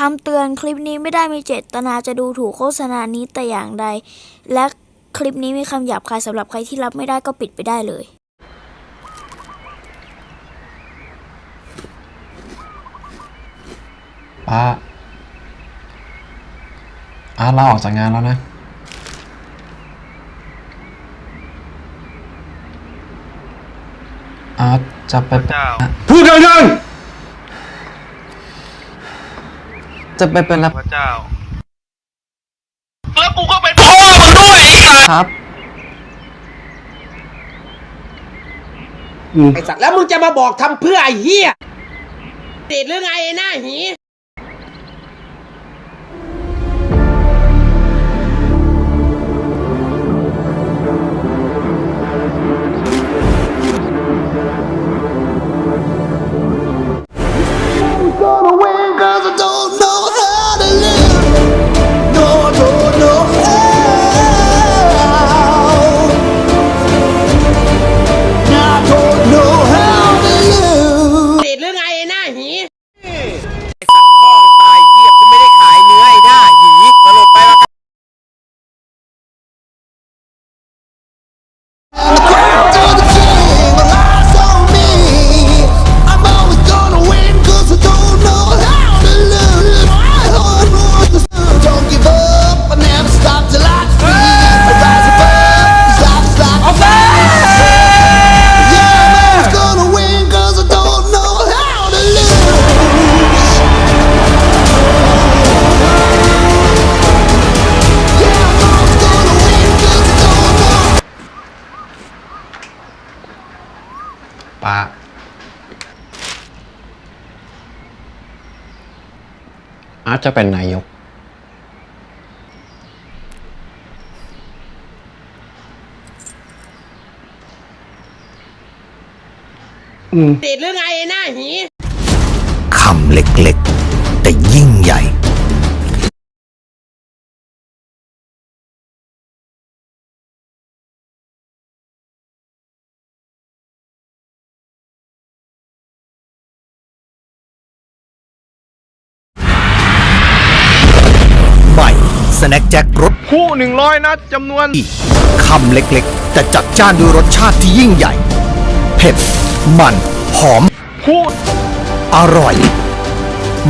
คำเตือนคลิปนี้ไม่ได้มีเจตนาจะดูถูกโฆษณานี้แต่อย่างใด และคลิปนี้มีคำหยาบคายสำหรับใครที่รับไม่ได้ก็ปิดไปได้เลย ป้าอาร์ตลาออกจากงานแล้วนะ อาร์ตจะไป เจ้า พูดดังๆ จะไปเป็นรับพระเจ้า แล้วกูก็เป็นพ่อมึงด้วยไอ้ห่าครับ ไอ้สัตว์แล้วมึงจะมาบอกทำเพื่อไอ้เหี้ยติดหรือไงไอ้หน้าหี ป้าอาร์ตจะเป็นนายก ติดหรือไงไอ้หน้าหี คำเล็กๆ สแน็คแจ็ครสคู่หนึ่งร้อยนัดจำนวนดีคำเล็กๆ แต่จัดจ้านด้วยรสชาติที่ยิ่งใหญ่ เผ็ด มัน หอม คู่อร่อย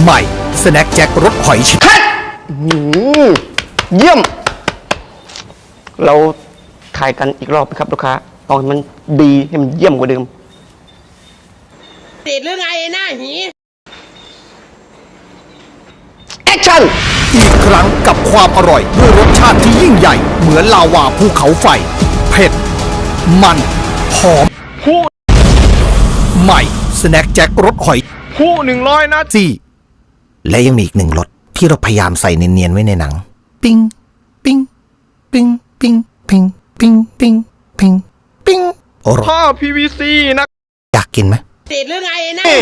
ใหม่สแน็คแจ็ครสหอยเชลล์เยี่ยม เราถ่ายกันอีกรอบไหมครับลูกค้าเอาให้มันดีให้มันเยี่ยมกว่าเดิม ติดหรือไงไอ้หน้าหี แอคชั่นอีก ครั้งกับความอร่อยด้วยรสชาติที่ยิ่งใหญ่ เหมือนลาวาภูเขาไฟ เผ็ด มัน หอมคู่ใหม่สแน็คแจ็ครสหอยคู่หนึ่งร้อยนัดซี่และยังมีอีกหนึ่งรสที่เราพยายามใส่เนียนๆไว้ในหนัง ปิ้ง ปิ้ง ปิ้ง ปิ้ง ปิ้ง ปิ้ง ปิ้ง ปิ้ง ปิ้งอร่อยท่อ PVC นะอยากกินไหมติดหรือไงไอ้หน้าหี